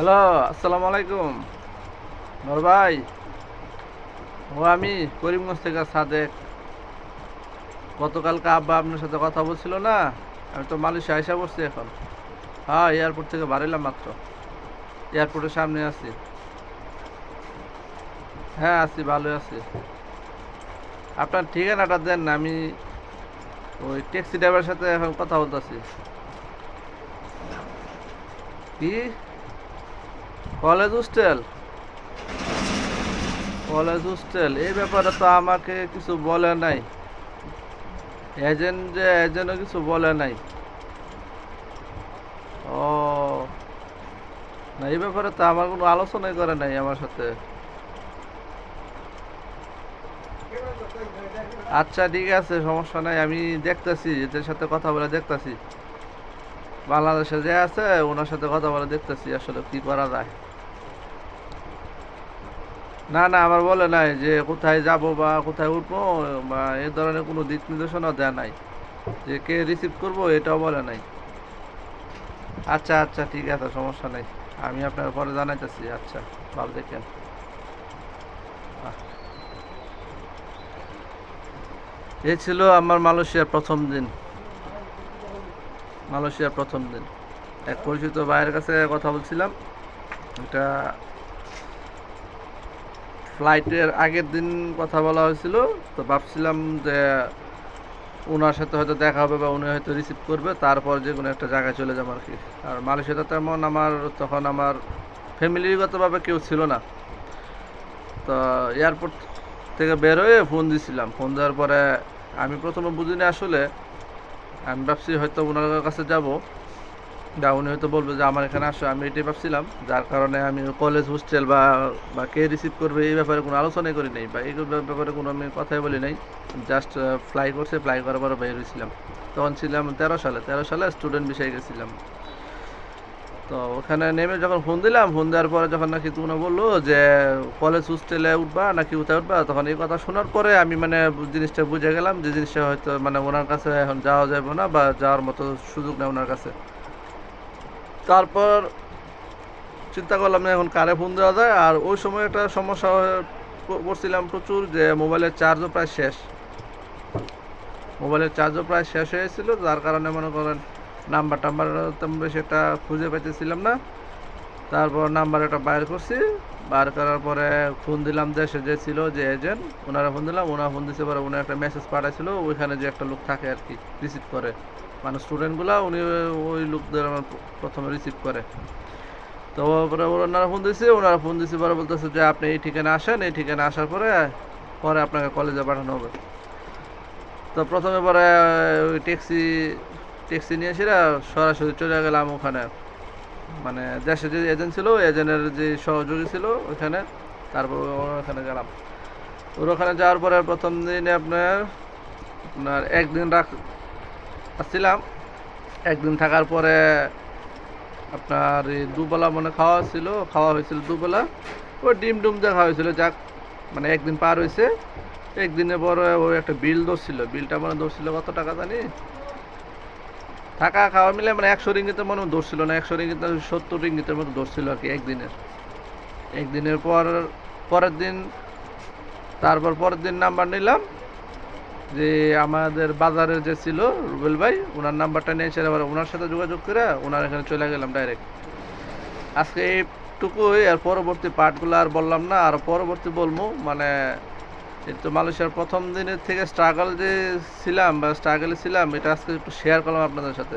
Hello আসসালামু আলাইকুম নর ভাই। ও আমি করিমগঞ্জ থেকে সাদেক। গতকালকে আব্বা আপনার সাথে কথা বলছিল না, আমি তো মালয়েশিয়া আইসা বসছি এখন। হ্যাঁ এয়ারপোর্ট থেকে বাড়িলাম মাত্র। এয়ারপোর্টের সামনে আছি। হ্যাঁ আছি, ভালোই আছি। আপনার ঠিকানাটা দেন না, আমি ওই ট্যাক্সি ড্রাইভারের সাথে এখন কথা বলতেছি। কি? College hostel? কলেজ হোস্টেল, এই ব্যাপারে তো আমাকে কিছু বলে নাই। এজেন্ট যে এজেন্টও কিছু বলে নাই। ও, না, এই ব্যাপারে তো আমার কোনো আলোচনাই করে নাই আমার সাথে। আচ্ছা ঠিক আছে, সমস্যা নাই, আমি দেখতেছি, এদের সাথে কথা বলে দেখতেছি। বাংলাদেশে যে আছে, ওনার সাথে কথা বলে দেখতেছি আসলে কি করা যায়। না না, আমার বলে নাই যে কোথায় যাব বা কোথায় উঠবো, বা এ ধরনের কোনো দিক নির্দেশনা দেয় নাই। যে কে রিসিভ করব, এটাও বলে নাই। আচ্ছা আচ্ছা ঠিক আছে, সমস্যা নাই। আমি আপনার পরে জানাইতেছি আচ্ছা ভালো দেখেন। এ ছিল আমার মালয়েশিয়ার প্রথম দিন। মালয়েশিয়ার প্রথম দিন। এক পরিচিত ভাইয়ের কাছে কথা বলছিলাম। এটা ফ্লাইটের আগের দিন কথা বলা হয়েছিল, তো ভাবছিলাম যে ওনার সাথে হয়তো দেখা হবে বা উনি হয়তো রিসিভ করবে, তারপর যে কোনো একটা জায়গায় চলে যাব আর কি। আর মালয়েশিয়াতে তেমন আমার, তখন আমার ফ্যামিলিগতভাবে কেউ ছিল না। তো এয়ারপোর্ট থেকে বের হয়ে ফোন দিছিলাম। ফোন দেওয়ার পরে আমি প্রথমে বুঝিনি আসলে, আমি ভাবছি হয়তো ওনার কাছে যাব। বা উনি হয়তো বলবে যে আমার এখানে আসো, আমি এটাই ভাবছিলাম, যার কারণে আমি কলেজ হোস্টেল বা বা কে রিসিভ করবে এই ব্যাপারে কোনো আলোচনাই করি নাই, বা এই ব্যাপারে কোনো আমি কথাই বলি নাই জাস্ট ফ্লাই করছে ফ্লাই করার পরে বের হয়েছিলাম। তখন ছিলাম তেরো সালে তেরো সালে স্টুডেন্ট বিষয়ে গেছিলাম। তো ওখানে নেমে যখন ফোন দিলাম ফোন দেওয়ার পরে যখন নাকি তুমি বলল যে কলেজ হোস্টেলে উঠবা, নাকি উঠে উঠবা? তখন এই কথা শোনার পরে আমি মানে জিনিসটা বুঝে গেলাম যে জিনিসটা হয়তো মানে ওনার কাছে এখন যাওয়া যাবে না, বা যাওয়ার মতো সুযোগ নেই ওনার কাছে। তারপর চিন্তা করলাম না, এখন কারে ফোন দেওয়া যায়? আর ওই সময় একটা সমস্যা করছিলাম পড়ছিলাম প্রচুর যে মোবাইলের চার্জও প্রায় শেষ। মোবাইলের চার্জও প্রায় শেষ হয়েছিল যার কারণে মনে করেন নাম্বার টাম্বার তেমন বেশি একটা খুঁজে পাইতেছিলাম না। তারপর নাম্বার একটা বাইর করছি। বার করার পরে ফোন দিলাম দেশে যে ছিল যে এজেন্ট ওনারা ফোন দিলাম ওনারা ফোন দিতে পরে উনি একটা মেসেজ পাঠাইছিল, ওইখানে যে একটা লোক থাকে আর কি রিসিভ করে। মানে স্টুডেন্টগুলা উনি ওই লোকদের আমার প্রথমে রিসিভ করে। তো পরে ওনারা ফোন দিয়েছে ওনারা ফোন দিয়েছে পরে বলতেছে যে আপনি এই ঠিকানা আসেন, এই ঠিকানা আসার পরে পরে আপনাকে কলেজে পাঠানো হবে। তো প্রথমে পরে ওই ট্যাক্সি ট্যাক্সি নিয়ে এসে সরাসরি চলে গেলাম ওখানে। মানে দেশে যে এজেন্ট ছিল এজেন্টের যে সহযোগী ছিল ওখানে তারপর ওখানে গেলাম। ওর ওখানে যাওয়ার পরে প্রথম দিনে আপনার আপনার একদিন রাখ, আসছিলাম। একদিন থাকার পরে আপনার দুবেলা মনে খাওয়া ছিল খাওয়া হয়েছিল দুবেলা। ওই ডিম ডুম খাওয়া হয়েছিল, যাক মানে একদিন পার হয়েছে। একদিনের পরে ওই একটা বিল ধরছিল। বিলটা মানে ধরছিল কত টাকা জানি? থাকা খাওয়া মিলে মানে একশো রিঙ্গিতের মনে হয় ধরছিল না, একশো রিঙ্গিত সত্তর রিঙ্গিতের মতো ধরছিল আর কি একদিনের। একদিনের পর, পরের দিন, তারপর পরের দিন নাম্বার নিলাম যে আমাদের বাজারের যে ছিল রুবেল ভাই ওনার নাম্বারটা নিয়ে এসে আবার ওনার সাথে যোগাযোগ করে ওনার এখানে চলে গেলাম ডাইরেক্ট আজকে এইটুকুই, আর পরবর্তী পার্টগুলো আর বললাম না, আর পরবর্তী বলব মানে তো মালয়েশিয়ার প্রথম দিনের থেকে স্ট্রাগল যে ছিলাম বা স্ট্রাগলে ছিলাম, এটা আজকে একটু শেয়ার করলাম আপনাদের সাথে।